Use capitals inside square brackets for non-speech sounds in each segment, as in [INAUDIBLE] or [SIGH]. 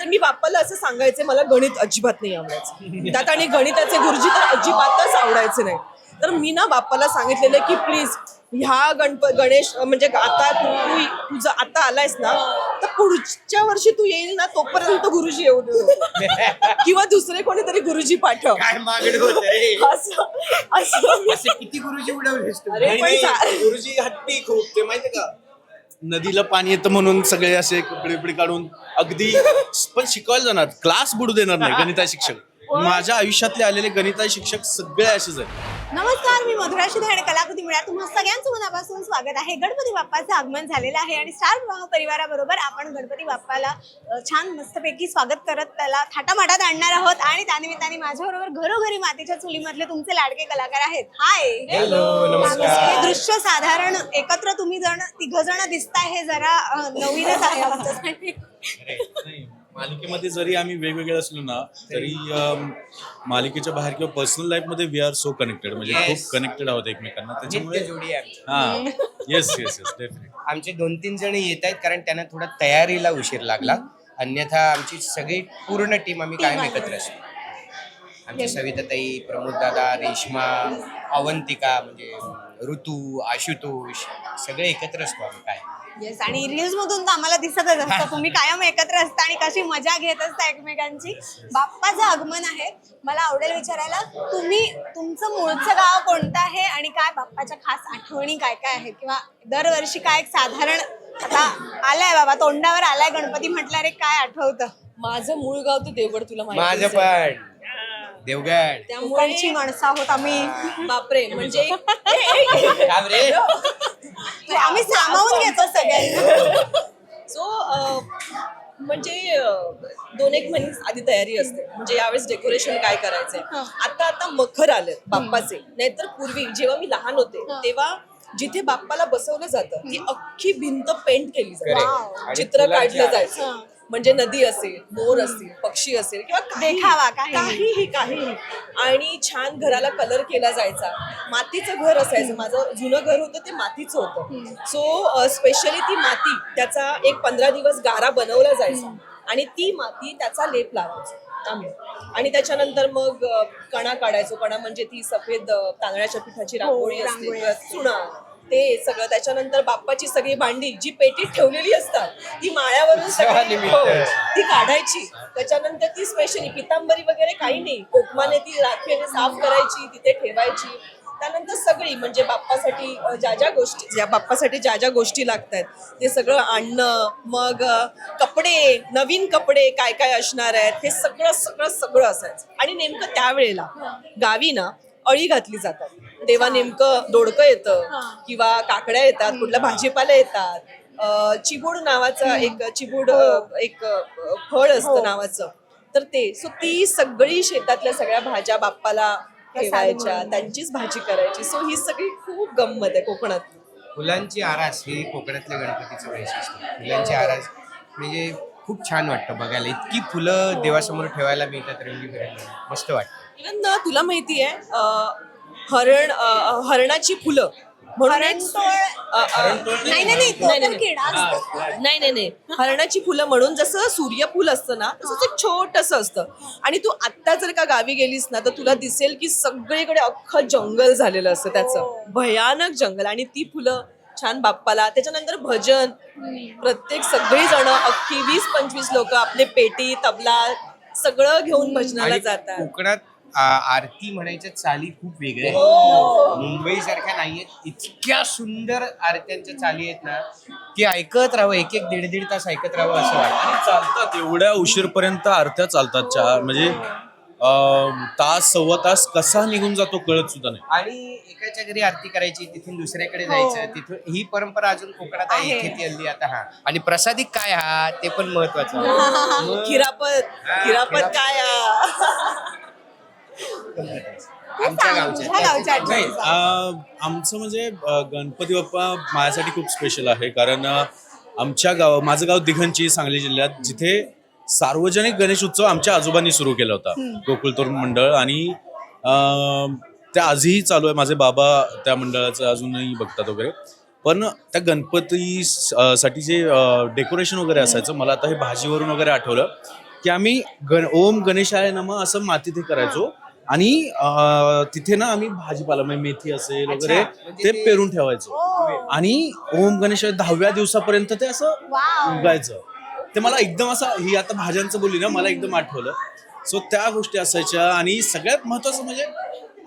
तर मी बाप्पाला असं सांगायचे मला गणित अजिबात नाही आवडायचं. त्यात आणि गणिताचे गुरुजी तर अजिबातच आवडायचे नाही. तर मी ना बाप्पाला सांगितलेलं की प्लीज ह्या गणप गणेश म्हणजे आता तू तू- तुझं आता आलायस ना तर पुढच्या वर्षी तू येईल ना तोपर्यंत गुरुजी येऊ दे. [LAUGHS] किंवा दुसरे कोणीतरी गुरुजी पाठव. असं किती गुरुजी चा- गुरुजी हट्टी खूप ते माहितीये का? नदीला पाणी येतं म्हणून सगळे असे कपडे बिपडे काढून अगदी पण शिकवायला जाणार. क्लास बुडू देणार नाही गणिता शिक्षक. माझ्या आयुष्यातले आलेले गणिता शिक्षक सगळे असेच आहेत. नमस्कार मी मधुरा शिधे आणि कलाकृती मिळा. तुम्हा सगळ्यांचं मनापासून स्वागत आहे. गणपती बाप्पाचं आगमन झालेलं आहे आणि स्टार विवाह परिवाराबरोबर आपण गणपती बाप्पाला छान मस्तपैकी स्वागत करत त्याला थाटामाटात आणणार आहोत. आणि त्यानिमित्ताने माझ्याबरोबर घरोघरी मातीच्या चुलीमधले तुमचे लाडके कलाकार आहेत. हाय हे दृश्य साधारण एकत्र तुम्ही जण तिघ जण दिसताय हे जरा नवीनच आहे आमच्यासाठी. मालिकेमध्ये जरी आम्ही वेगवेगळे असलो ना तरी मालिकेच्या बाहेर किंवा पर्सनल लाईफमध्ये वी आर सो कनेक्टेड म्हणजे. खूप कनेक्टेड आहोत एकमेकांना. त्याच्यामुळे जोडी आहे आमची. हा. येस येस येस डेफिनेट आमचे दोन तीन जण येत आहेत कारण त्यांना थोडा तयारीला उशीर लागला. अन्यथा आमची सगळी पूर्ण टीम आम्ही कायम एकत्र असतो. आमची सविताताई प्रमोद दादा रेश्मा अवंतिका म्हणजे ऋतू आशुतोष सगळे एकत्र असतो आम्ही काय? येस आणि रील्स मधून तर आम्हाला दिसतच असतं. [LAUGHS] तुम्ही कायम एकत्र असता आणि कशी मजा घेत असता एकमेकांची. बाप्पाचं आगमन आहे. मला आवडेल विचारायला तुम्ही तुमचं मूळचं गाव कोणतं आहे आणि काय बाप्पाच्या खास आठवणी काय काय आहेत? किंवा दरवर्षी काय एक साधारण आता आलाय बाबा तोंडावर आलाय गणपती म्हटलं रे काय आठवतं? माझं मूळ गाव तर देवगड तुला माझं माहिती पण. देवगड. त्यामुळे कोकणची माणसं आहोत आम्ही. बापरे म्हणजे ए, ए, ए. काम रे [LAUGHS] [LAUGHS] आम्ही सामावून घेतो सगळ्यांना. [LAUGHS] सो म्हणजे दोन एक महिने आधी तयारी असते. म्हणजे यावेळेस डेकोरेशन काय करायचंय? आता आता मखर आले बाप्पाचे. नाहीतर पूर्वी जेव्हा मी लहान होते तेव्हा जिथे बाप्पाला बसवलं जातं ती अख्खी भिंत पेंट केली Correct. जाते. आणि चित्र फुलांची काढलं आरास. जायचं. म्हणजे नदी असेल मोर असतील पक्षी असेल किंवा काहीही- देखावा, काहीही. काहीही काहीही. आणि छान घराला कलर केला जायचा. मातीचं घर असायचं. माझं जुनं घर होतं ते मातीचं होतं. सो स्पेशली ती माती त्याचा एक पंधरा दिवस गारा बनवला जायचा. आणि ती माती त्याचा लेप लावायचा. आम्ही. आणि त्याच्यानंतर मग अ, कणा काढायचो. कणा म्हणजे ती सफेद अ, तांदळाच्या पिठाची रांगोळी असते रांगोळी किंवा चुना. ते सगळं. त्याच्यानंतर बाप्पाची सगळी भांडी जी पेटीत ठेवलेली असतात ती माळ्यावरून [LAUGHS] सगळी. हो, ती काढायची. त्याच्यानंतर ती स्पेशली पितांबरी वगैरे काही नाही. कोकमाने ती राखेने साफ करायची तिथे ठेवायची. त्यानंतर सगळी म्हणजे बाप्पासाठी ज्या ज्या गोष्टी ज्या बाप्पासाठी ज्या ज्या गोष्टी लागतात ते सगळं आणणं मग कपडे नवीन कपडे काय काय असणार आहेत हे सगळं सगळं सगळं असायचं. आणि नेमकं त्यावेळेला गावी ना अळी घातली जातात. तेव्हा नेमकं दोडकं येतं किंवा काकड्या येतात कुठल्या भाजीपाला येतात. अ, चिबूड नावाचं एक चिबूड अ, एक फळ असतं नावाचं. तर ते सो ती सगळी शेतातल्या सगळ्या भाज्या बाप्पाला ठेवायच्या त्यांचीच भाजी करायची. सो ही सगळी खूप गंमत आहे कोकणात फुलांची आरास हे कोकणातल्या गणपतीचं वैशिष्ट्य फुलांची आरास म्हणजे खूप छान वाटतं बघायला. इतकी फुलं देवासमोर ठेवायला मिळतात रंगीबेरंगी. मस्त वाटतं. इवन ना तुला माहिती आहे हरण अ, हरणाची फुलं म्हणून एक- हरणतोळ- अ, अ, नाही नाही नाही तो नाही, नाही. किडा असतो. नाही नाही नाही. हरणाची फुलं म्हणून जसं सूर्यफूल असतं ना तसंच एक छोटस असतं. आणि तू आत्ता जर का गावी गेलीस ना तर तुला दिसेल की सगळीकडे अख्खं जंगल झालेलं असतं त्याचं. भयानक जंगल. आणि ती फुलं छान बाप्पाला त्याच्यानंतर भजन. प्रत्येक सगळी जण अख्खी वीस पंचवीस लोक आपले पेटी तबला सगळं घेऊन भजनाला आणि जातात. कोकणात आ, आरती म्हणायच्या चाली खूप वेगळ्या हो. आहेत मुंबई सारख्या नाहीयेत इतक्या सुंदर आरत्यांच्या चाली आहेत ना की ऐकत राहावं एक एक दीड दीड तास ऐकत राहावं असं वाटतं आणि चालतात एवढ्या उशीरपर्यंत आरत्या चालतात चार म्हणजे अं, तास सव्वा तास कसा निघून जातो कळत सुद्धा नाही आणि एकाच्या घरी आरती करायची तिथून दुसऱ्याकडे जायचं तिथून ही परंपरा अजून कोकणात आहे. इथे ती हल्ली आता हा आणि प्रसादिक काय हा ते पण महत्वाचं [LAUGHS] खिरापत हा, खिरापत खिरापत. काय आ? [LAUGHS] आमच्या गावच्या. नाही, अं, आमचं म्हणजे अं, गणपती बाप्पा माझ्यासाठी खूप स्पेशल आहे. कारण अं, आमच्या गाव माझं गाव दिघंची सांगली जिल्ह्यात जिथे सार्वजनिक गणेश उत्सव आमच्या आजोबांनी सुरू केला होता. गोकुळ तरुण मंडळ आणि अं, त्या आजही चालू आहे. माझे बाबा त्या मंडळाचं अजूनही बघतात वगैरे. पण त्या गणपती स- अं, साठी जे डेकोरेशन वगैरे असायचं मला आता हे भाजीवरून वगैरे आठवलं की आम्ही गण ओम गणेशाय नम असं मातीत हे करायचो. आणि तिथे ना आम्ही भाजीपाला म्हणजे मेथी असेल वगैरे म्हणजे ते पेरून ठेवायचो. आणि ओम गणेशाय दहाव्या दिवसापर्यंत ते असं उगायचं. ते मला एकदम असं ही आता भाज्यांचं बोलली ना मला एकदम आठवलं. सो त्या गोष्टी असायच्या आणि सगळ्यात महत्वाचं म्हणजे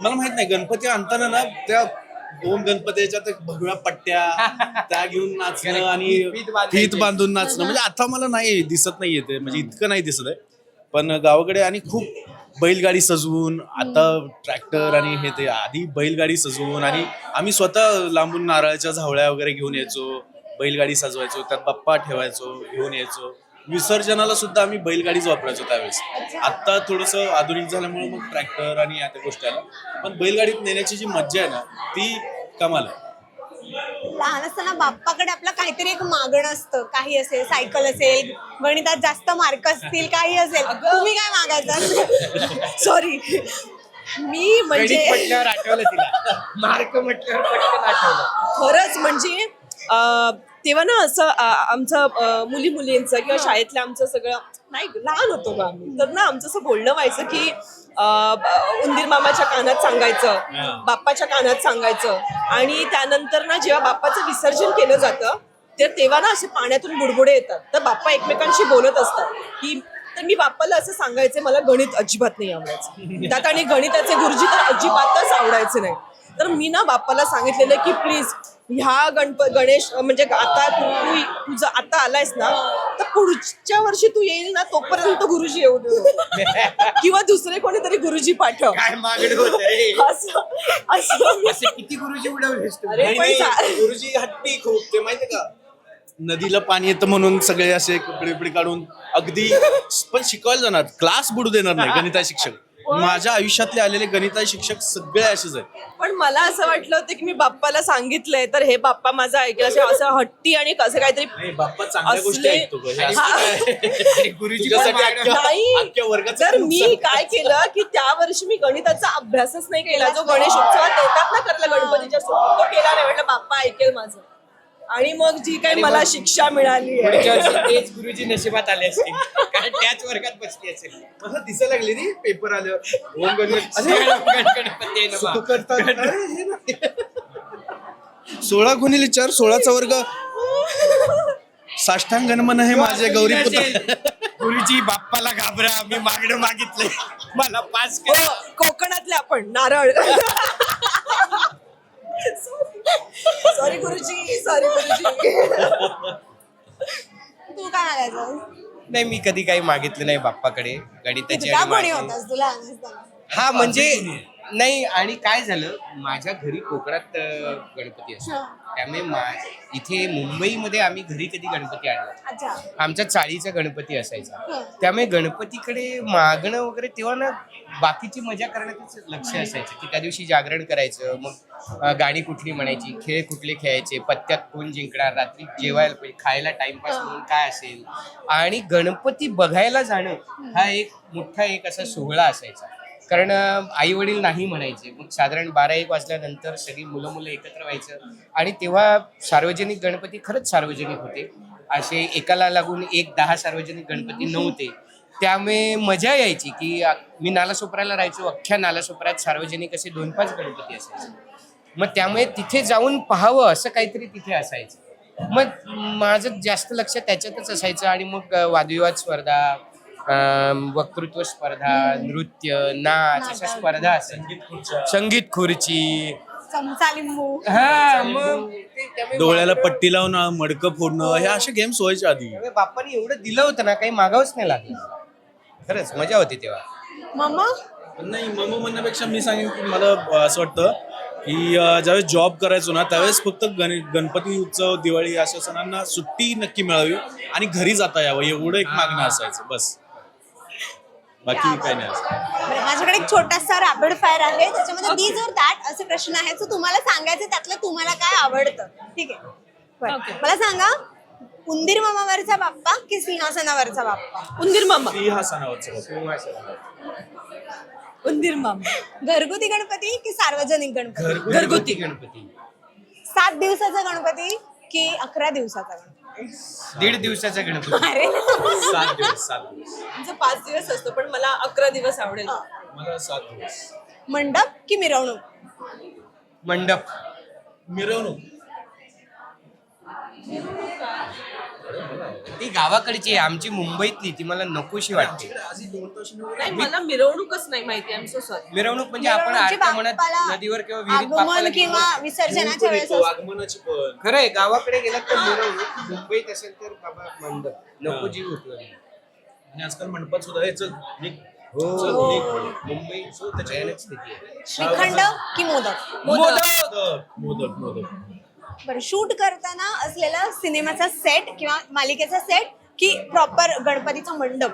मला माहीत नाही गणपती आणताना ना त्या ओम गणपतीच्या त्या भगव्या पट्ट्या [LAUGHS] त्या घेऊन नाचणं. आणि. फीत बांधून नाचणं. [LAUGHS] म्हणजे आता मला नाही दिसत नाहीये ते. म्हणजे इतकं नाही दिसत आहे. पण गावाकडे आणि खूप बैलगाडी सजवून आता ट्रॅक्टर आणि हे ते आधी बैलगाडी सजवून आणि आम्ही स्वतः लांबून नारळाच्या झावळ्या वगैरे घेऊन यायचो बैलगाडी सजवायचो त्यात बाप्पा ठेवायचो घेऊन यायचो. विसर्जनाला सुद्धा आम्ही बैलगाडीच वापरायचो त्यावेळेस. आता थोडस आधुनिक झाल्यामुळे मग ट्रॅक्टर आणि या त्या गोष्टी आल्या. पण बैलगाडीत नेण्याची जी मज्जा आहे ना ती कमाल आहे. लहान असताना बाप्पाकडे आपलं काहीतरी एक मागणं असतं. काही असेल सायकल असेल गणितात जास्त मार्क असतील काही असेल. तुम्ही काय मागायचं? सॉरी मी म्हणजे आठवलं तिला. मार्क म्हटल्यावर पटकन आठवलं. खरंच म्हणजे अं, तेव्हा ना असं अं, आमचं अं, मुली मुलींचं किंवा शाळेतलं आमचं सगळं नाही लहान होतो का आम्ही. तर ना आमचं असं बोलणं व्हायचं की अं, उंदीर मामाच्या कानात सांगायचं बाप्पाच्या कानात सांगायचं. आणि त्यानंतर ना जेव्हा बाप्पाचं विसर्जन केलं जातं तर तेव्हा ना असे पाण्यातून बुडबुडे येतात. तर बाप्पा एकमेकांशी बोलत असतात की तर मी बाप्पाला असं सांगायचे मला गणित अजिबात नाही आवडायचं. [LAUGHS] त्यात आणि गणिताचे गुरुजी तर अजिबातच आवडायचे नाही. तर मी ना बाप्पाला सांगितलेलं की प्लीज ह्या गणप गणेश म्हणजे आता तू तू तुझं आता आलायस ना पुढच्या वर्षी तू येईल ना तोपर्यंत गुरुजी येऊ नको. किंवा दुसरे कोणीतरी गुरुजी पाठव. काय मागणं होत रे असं असं. असे किती गुरुजी उडवलेस तू अरे पण सा- गुरुजी हट्टी खूप ते माहितीये का? नदीला पाणी येतं म्हणून सगळे असे कपडे बिपडे काढून अगदी पण शिकवायला जाणार. क्लास बुडू देणार नाही गणिता शिक्षक. माझ्या आयुष्यातले आलेले गणिता शिक्षक सगळे असेच आहेत पण मला असं वाटलं होतं की मी बाप्पाला सांगितलंय तर हे बाप्पा माझा ऐकलं असं असं हट्टी आणि कसं काहीतरी नाही बाप्पा चांगल्या गोष्टी असले- ऐकतो गं. हे आणि असं हा. काय? गुरुजी तुझ्यासाठी पण मागणं- अख्ख्या- नाही अख्ख्या वर्गाचं तर नुकसान. मी काय केलं की त्या वर्षी मी गणिताचा अभ्यासच नाही केला जो गणेश उत्सवात येतात ना करायला गणपतीच्या सोबत तो केला नाही म्हटलं बाप्पा ऐकेल माझं आणि मग जी काही मला शिक्षा मिळाली आहे. पुढच्या वर्षी तेच गुरुजी नशिबात आले असतील. कारण त्याच वर्गात बसली असेल. मला दिसायला लागली रे पेपर आल्यावर. ओम गणपती- गणपती आहे ना बा. सुख करतात. अरे हे नाही. सोळा गुणिले चार सोळाचा वर्ग. साष्टांग गणमन हे माझे गौरी पुत्र. गुरुजी बाप्पाला घाबरा मी मागणं मागितलंय. मला पास हो, करा. कोकणातले आपण नारळ. सॉरी गुरुजी सॉरी गुरुजी. तू काय मागायचं? नाही मी कधी काही मागितलं नाही बाप्पाकडे. गणिताची आणि कोणी माझी- होतास? तुला लहान असताना हा म्हणजे नाही आणि काय झालं? माझ्या घरी कोकणात अं, गणपती असतो. त्यामुळे मा- इथे मुंबईमध्ये आम्ही घरी कधी गणपती आणला अच्छा. आमच्या चाळीचा गणपती असायचा. हं. त्यामुळे गणपतीकडे मागणं वगैरे तेव्हा ना बाकीची मजा करण्यातच लक्ष असायचं की त्या दिवशी जागरण करायचं मग अं, गाणी कुठली म्हणायची खेळ कुठले खेळायचे पत्त्यात कोण जिंकणार रात्री जेवायला पाहिजे खायला टाइमपास म्हणून काय असेल. आणि गणपती बघायला जाणं हा. एक मोठा एक असा सोहळा असायचा. कारण आई वडील नाही म्हणायचे. मग साधारण बारा एक वाजल्यानंतर सगळी मुलं मुलं एकत्र व्हायचं. आणि तेव्हा सार्वजनिक गणपती खरंच सार्वजनिक होते. असे एकाला लागून एक दहा सार्वजनिक गणपती नव्हते. त्यामुळे मजा यायची की मी नालासोपऱ्याला राहायचो अख्ख्या नालासोपऱ्यात सार्वजनिक असे दोन पाच गणपती असायचे. मग त्यामुळे तिथे जाऊन पाहावं असं काहीतरी तिथे असायचं. मग माझं जास्त लक्ष त्याच्यातच असायचं आणि मग वादविवाद स्पर्धा वक्तृत्व स्पर्धा नृत्य नाच अशा स्पर्धा संगीत खुर्ची. हा मग? ते त्यामुळे डोळ्याला पट्टी लावून मडकं फोडणं हे असे गेम्स व्हायचे आधी. त्यामुळे बाप्पाने एवढं दिलं होतं ना काही मागावंच नाही लागलं. खरंच मजा होती तेव्हा. मम्मा? पण नाही मम म्हणण्यापेक्षा मी सांगेन की मला अ, असं वाटतं की अ, ज्यावेळेस जॉब करायचो ना त्यावेळेस फक्त गण गणपती उत्सव दिवाळी अशा सणांना सुट्टी नक्की मिळावी आणि घरी जाता यावं एवढं एक मागणं असायचं बस. बाकी काही नाही. असं बरं, माझ्याकडे एक छोटासा रॅपिड फायर आहे. त्याच्यामध्ये दीज और दॅट असे प्रश्न आहेत. सो तुम्हाला सांगायचे त्यातलं तुम्हाला काय आवडतं? ठीक आहे. बरं. मला सांगा उंदीर मामावरचा बाप्पा की सिंहासनावरचा बाप्पा? उंदीर मामा. सिंहासनावरचं उंदीर मामा. घरगुती गणपती की सार्वजनिक गणपती? घरगुती. गणपती. सात दिवसाचा गणपती की अकरा दिवसाचा गणपती? दीड दिवसाचा गणपती. अरे. सात दिवस सात दिवस. आमचं पाच दिवस असतो पण मला अकरा दिवस आवडेल. मला सात दिवस. मंडप की मिरवणूक? मंडप. मिरवणूक. ती गावाकडची आहे आमची मुंबईतली ती मला नकोशी वाटते. नाही मला मिरवणूकच नाही माहिती आय सो सॉरी मिरवणूक म्हणजे आपण मिरवणुकीची म्हणत बाप्पाला नदीवर किंवा विहिरीत आगमन बाप्पाला किंवा विसर्जनाच्या वेळेस येतो, असतं. आगमनाची पण. खरंय गावाकडे गेलात तर मिरवणूक मुंबईत असेल तर बाबा मंडप नको जीव होतो आणि आजकाल मंडपात सुद्धा हे चल निघ. हो. चल, निघ. मुंबई भयानक स्थिती आहे. श्रीखंड की मोदक! मोदक मोदक मोदक. बरं शूट करताना असलेला सिनेमाचा सेट किंवा मालिकेचा सेट की प्रॉपर गणपतीचा मंडप?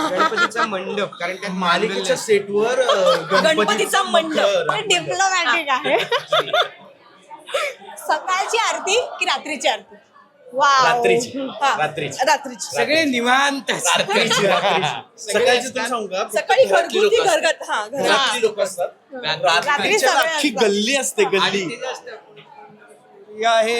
गणपतीचा मंडप कारण त्यात मालिकेच्या सेटवर गणपतीचा मंडप. डिप्लोमॅटिक आहे. [LAUGHS] सकाळची आरती की रात्रीची आरती? वाव. रात्रीची. हा. रात्रीची. रात्रीची. सगळे निवांत रात्रीची रात्रीची. [LAUGHS] सकाळची तुम्ही सांगू का? फक्त सकाळी घरातली घरगुती लोकं असतात. घरगत हा घरात घरातली लोक असतात. रात्री रात्रीच्या सगळे अख्खी असतात. गल्ली असते गल्ली. या हे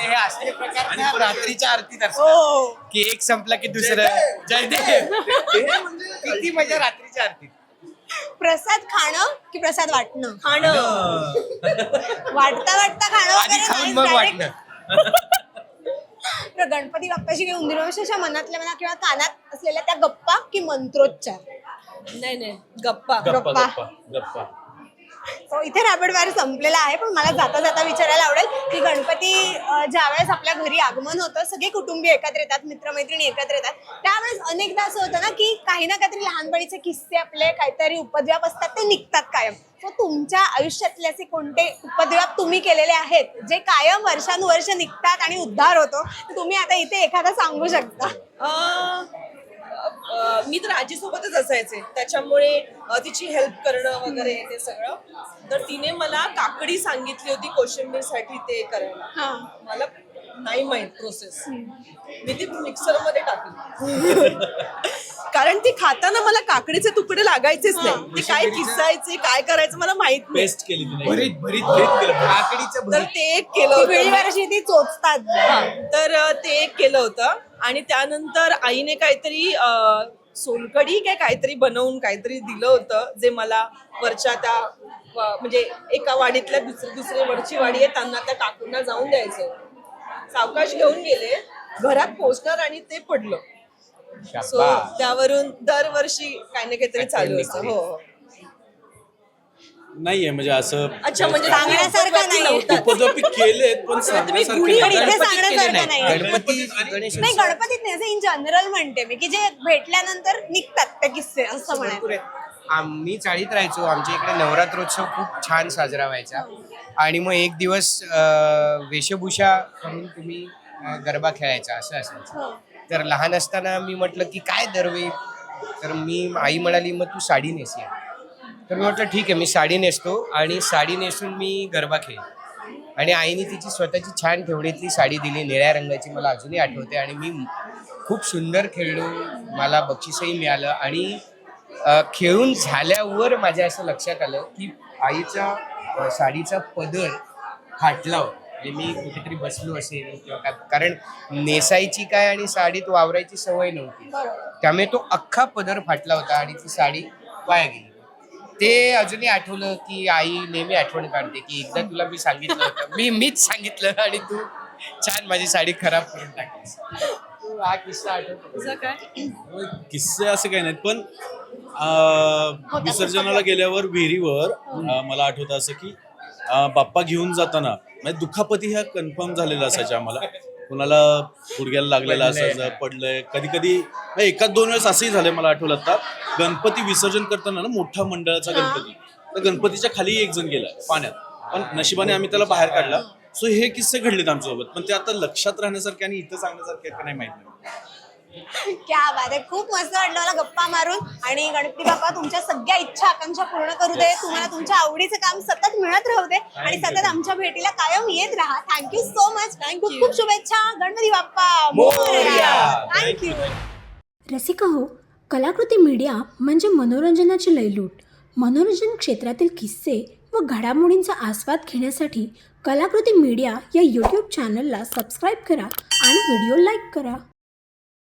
हे असले प्रकार त्या रात्रीच्या आरतीत असतात हो. की एक संपला की दुसरं. जयदेव किती मजा रात्रीच्या आरतीत. प्रसाद खाणं की प्रसाद वाटणं? खाणं. वाटता वाटता खाणं आधी वगैरे खाऊन नाही, मग direct वाटणं तर [LAUGHS] गणपती बाप्पाची किंवा उंदीरवंशाच्या मनातल्या म्हणा किंवा कानात असलेल्या त्या गप्पा की मंत्रोच्चार? नाही नाही. गप्पा गप्पा. गप्पा. गप्पा. इथे रॅपिड फायर संपलेला आहे पण मला जाता जाता विचारायला आवडेल की गणपती ज्यावेळेस आपल्या घरी आगमन होतं सगळे कुटुंबीय एकत्र येतात मित्रमैत्रिणी एकत्र येतात. त्यावेळेस अनेकदा असं होतं ना की काही ना काहीतरी लहानपणीचे किस्से आपले काहीतरी उपद्व्याप असतात ते निघतात कायम. सो तुमच्या आयुष्यातले असे कोणते उपद्व्याप तुम्ही केलेले आहेत जे कायम वर्षानुवर्ष निघतात आणि उद्धार होतो तर तुम्ही आता इथे एखादा सांगू शकता? मी तर आजीसोबतच असायचे. त्याच्यामुळे तिची हेल्प करणं वगैरे ते सगळं. तर तिने मला काकडी सांगितली होती कोशिंबीरसाठी ते करायला. मला नाही माहीत प्रोसेस मी ती मिक्सरमध्ये टाकली [LAUGHS] कारण ती खाताना मला काकडीचे तुकडे लागायचेच नाही. ते काय किसायचे काय करायचं मला माहीत नाही. पेस्ट केली तिने. भरीत भरीत भरीत केलं. काकडीचं तर भरीत ते एक केलं ती होतं. वेळीवर अशी ती चोचतात. हा, तर अ, ते एक केलं होतं. आणि त्यानंतर आईने काहीतरी अ, सोलकढी काय काहीतरी बनवून काहीतरी दिलं होतं जे मला वरच्या त्या म्हणजे एका वाडीतल्या दुसरी दुसरी वरची वाडी आहे त्यांना त्या काकूंना जाऊन द्यायचं. सावकाश घेऊन गेले घरात पोहोचणार आणि ते पडलं सो शाबास. त्यावरून दरवर्षी काही ना काहीतरी चालू असतं हो हो. नाहीये म्हणजे असं अच्छा म्हणजे सांगण्यासारखं नाही. केलेत पण तुम्ही सांगण्यासारखे गुढी- नाही. इथे गणपतीत केले सांगण्यासारखं नाही. नाही. गणपती गणेश नाही गणपतीत नाही असं इन जनरल म्हणते मी की जे भेटल्यानंतर निघतात ते किस्से असं भरपूर म्हणायचं आहेत. आम्ही चाळीत राहायचो आमच्या इकडे नवरात्रोत्सव खूप छान साजरा व्हायचा आणि मग एक दिवस वेशभूषा करून तुम्ही गरबा खेळायचा असं असायचं. तर लहान असताना मी म्हटलं की काय दरवेळी तर मी आई म्हणाली मग तू साडी नेसूया तर मी म्हटलं ठीक आहे मी साडी नेसतो. आणि साडी नेसून मी गरबा खेळ आणि आईने तिची स्वतःची छान ठेवणीतली साडी दिली निळ्या रंगाची मला अजूनही आठवते. आणि मी खूप सुंदर खेळलो मला बक्षीसही मिळालं. आणि खेळून झाल्यावर माझ्या असं लक्षात आलं की आईचा साडीचा पदर फाटला होता. म्हणजे मी कुठेतरी बसलो असेल किंवा काय कारण नेसायची काय आणि साडीत वावरायची सवय नव्हती. त्यामुळे तो अख्खा पदर फाटला होता आणि ती साडी वाया गेली. ते अजूनही आठवलं की आई नेहमी आठवण काढते की एकदा तुला मी सांगितलं होतं. मी मीच सांगितलं आणि तू छान माझी साडी खराब करून टाकलीस. तो हा किस्सा आठवतो. किस्से असे काही नाहीत पण अं, विसर्जनाला गेल्यावर विहिरीवर अं, मला आठवतं असं की अं, बाप्पा घेऊन जाताना म्हणजे दुखापती ह्या कन्फर्म झालेल्या असायच्या आम्हाला. कुणाला गुडघ्याला लागलेला. असायचं पडलंय. कधी कधी एकाच दोन वेळेस असंही झालंय मला आठवलं आता. गणपती विसर्जन करताना ना मोठा मंडळाचा गणपती. तर गणपतीच्या खाली एक जण गेला पाण्यात. पण नशिबाने आम्ही त्याला बाहेर काढला. सो हे किस्से घडलेत आमच्यासोबत. पण ते आता लक्षात राहण्यासारखे आणि इथं सांगण्यासारखे का नाही माहीत नाही. क्या बात आहे. खूप मस्त वाटलं मला गप्पा मारून. आणि गणपती बाप्पा तुमच्या सगळ्या इच्छा आकांक्षा पूर्ण करू दे. तुम्हाला तुमच्या आवडीचं काम सतत मिळत राहू दे. आणि सतत आमच्या भेटीला कायम येत राहा. थँक्यू सो मच खूप खूप शुभेच्छा गणपती बाप्पा. मोरया. थँक्यू रसिका हो कलाकृती मीडिया म्हणजे मनोरंजनाची लयलूट. मनोरंजन क्षेत्रातील किस्से व घडामोडींचा आस्वाद घेण्यासाठी कलाकृती मीडिया या यूट्यूब चॅनलला सबस्क्राईब करा आणि व्हिडिओ लाईक करा.